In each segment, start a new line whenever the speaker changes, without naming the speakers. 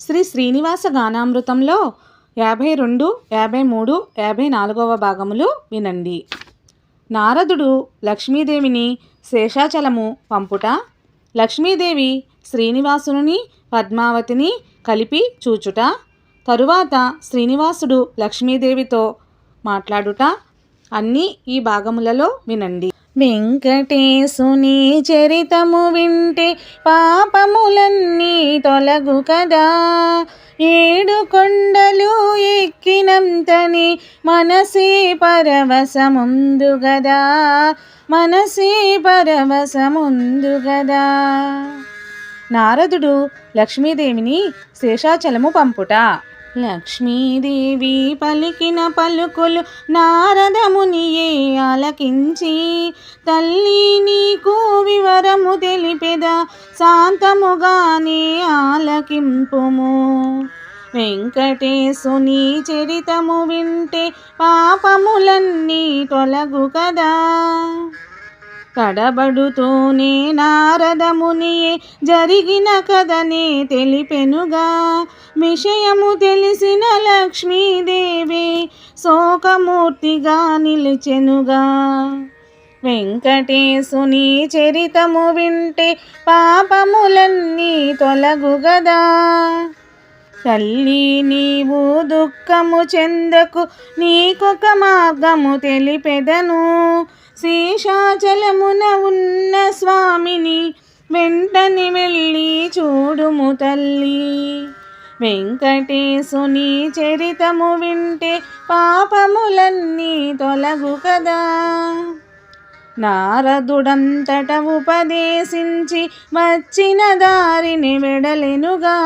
శ్రీ శ్రీనివాస గానామృతంలో యాభై రెండు యాభై మూడు యాభై నాలుగవ భాగములు వినండి. నారదుడు లక్ష్మీదేవిని శేషాచలము పంపుట లక్ష్మీదేవి శ్రీనివాసుని పద్మావతిని కలిపి చూచుట తరువాత శ్రీనివాసుడు లక్ష్మీదేవితో మాట్లాడుట అన్నీ ఈ భాగములలో వినండి. వెంకటేశుని చరితము వింటే పాపములన్నీ తొలగు కదా. ఏడు కొండలు ఎక్కినంతని మనసే పరవశముందు గదా. మనసే పరవశముందు గదా. నారదుడు లక్ష్మీదేవిని శేషాచలము పంపుట. లక్ష్మీదేవి పలికిన పలుకులు నారదమునియే ఆలకించి తల్లి నీకు వివరము తెలిపెద శాంతముగానే ఆలకింపుము. వెంకటేశుని చరితము వింటే పాపములన్నీ తొలగు కదా. కడబడుతూనే నారదముని జరిగిన కథనే తెలిపెనుగా. విషయము తెలిసిన లక్ష్మీదేవి శోకమూర్తిగా నిలిచెనుగా. వెంకటేశుని చరితము వింటే పాపములన్నీ తొలగు గదా తల్లి నీవు దుఃఖము చెందకు నీకొక మార్గము తెలిపెదను. శేషాచలమున ఉన్న స్వామిని వెంటనే వెళ్ళి చూడుము తల్లి. వెంకటేశుని చరితము వింటే పాపములన్నీ తొలగు కదా. నారదుడంతట ఉపదేశించి వచ్చిన దారిని వెడలెనుగా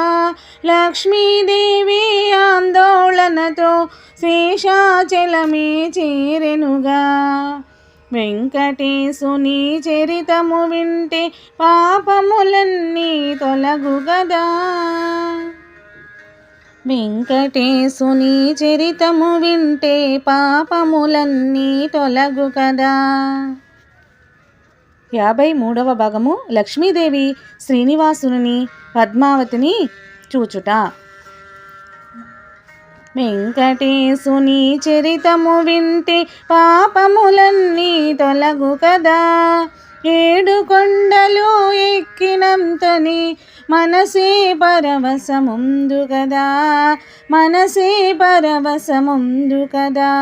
లక్ష్మీదేవి ఆందోళనతో శేషాచలమే చేరెనుగా. వెంకటేశుని చరితము వింటే పాపములన్నీ తొలగు గదా వెంకటేశుని చరితము వింటే పాపములన్నీ తొలగు కదా యాభై మూడవ భాగము లక్ష్మీదేవి శ్రీనివాసుని పద్మావతిని చూచుట. వెంకటేశుని చరితము వింటే పాపములన్నీ తొలగు కదా. ఏడు కొండలు ఎక్కినంతని మనసే పరవశముందు కదా. మనసే పరవశముందు కదా.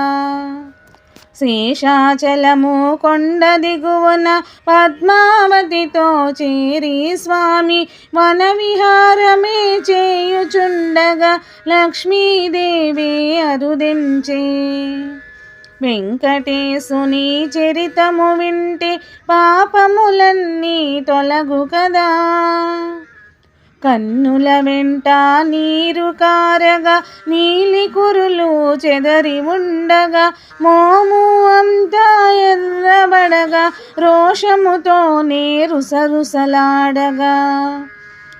శేషాచలము కొండ దిగువన పద్మావతితో చేరి స్వామి వన విహారమే చేయుచుండగా లక్ష్మీదేవి అరుదించే. వెంకటేశుని చరితము వింటే పాపములన్నీ తొలగు కదా. కన్నుల వెంట నీరు కారగా నీలి కురులు చెదరి ఉండగా మోము అంతా ఎర్రబడగా రోషముతో రుసరుసలాడగా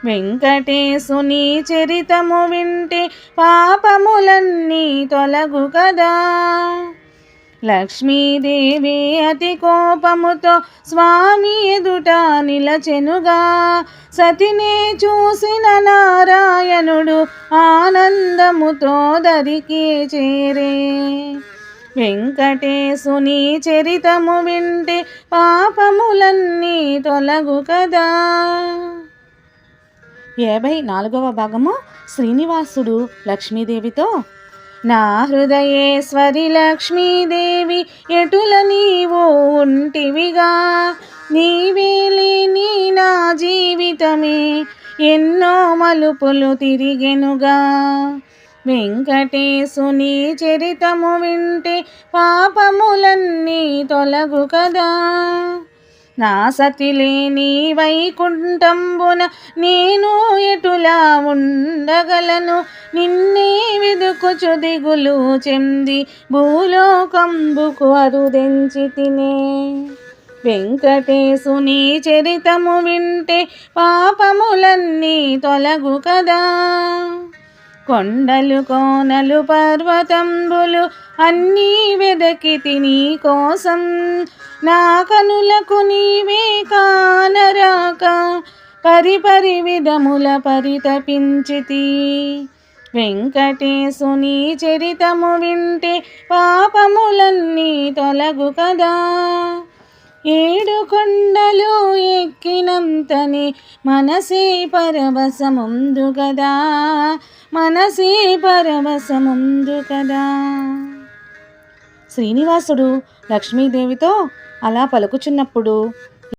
వెంకటేశుని చరితము వింటే పాపములన్నీ తొలగు కదా. లక్ష్మీదేవి అతి కోపముతో స్వామి ఎదుట నిలచెనుగా సతినే చూసిన నారాయణుడు ఆనందముతో దరికి చేరే. వెంకటేశుని చరితము వింటే పాపములన్నీ తొలగు కదా. యాభై నాలుగవ భాగము శ్రీనివాసుడు లక్ష్మీదేవితో నా హృదయేశ్వరి లక్ష్మీదేవి ఎటుల నీవు ఉంటివిగా? నీవేలే నీ నా జీవితమే ఎన్నో మలుపులు తిరిగెనుగా? వెంకటేశుని చరితము వింటే పాపములన్నీ తొలగు కదా నా సతిలేని వైకుంఠంబున నేను ఎటులా ఉండగలను? నిన్నే వెదుకుచు దిగులు చెంది భూలోకంబుకు అరుదెంచి తినే. వెంకటేశుని చరితము వింటే పాపములన్నీ తొలగు కదా? కొండలు కోనలు పర్వతంబులు అన్నీ వెదకి తిని కోసం. నా కనులకు నీవే కానరాక పరిపరి విధముల పరితపించితి వెంకటేశుని చరితము వింటే పాపములన్నీ తొలగు కదా. ఏడు కొండలు ఎక్కినంతని మనసే పరవశముందు కదా. మనసే పరవశముందు కదా. శ్రీనివాసుడు లక్ష్మీదేవితో అలా పలుకుచున్నప్పుడు